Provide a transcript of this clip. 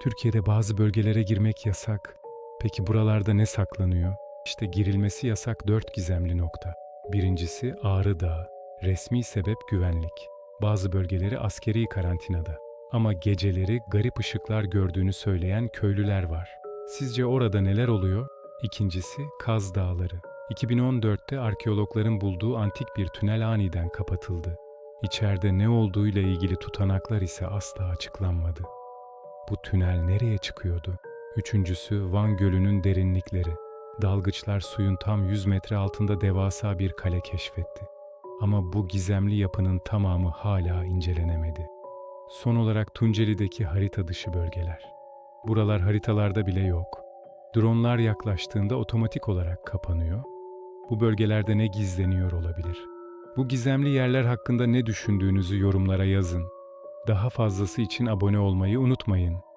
Türkiye'de bazı bölgelere girmek yasak. Peki buralarda ne saklanıyor? İşte girilmesi yasak dört gizemli nokta. Birincisi Ağrı Dağı. Resmi sebep güvenlik. Bazı bölgeleri askeri karantinada. Ama geceleri garip ışıklar gördüğünü söyleyen köylüler var. Sizce orada neler oluyor? İkincisi Kaz Dağları. 2014'te arkeologların bulduğu antik bir tünel aniden kapatıldı. İçeride ne olduğuyla ilgili tutanaklar ise asla açıklanmadı. Bu tünel nereye çıkıyordu? Üçüncüsü Van Gölü'nün derinlikleri. Dalgıçlar suyun tam 100 metre altında devasa bir kale keşfetti. Ama bu gizemli yapının tamamı hala incelenemedi. Son olarak Tunceli'deki harita dışı bölgeler. Buralar haritalarda bile yok. Dronlar yaklaştığında otomatik olarak kapanıyor. Bu bölgelerde ne gizleniyor olabilir? Bu gizemli yerler hakkında ne düşündüğünüzü yorumlara yazın. Daha fazlası için abone olmayı unutmayın.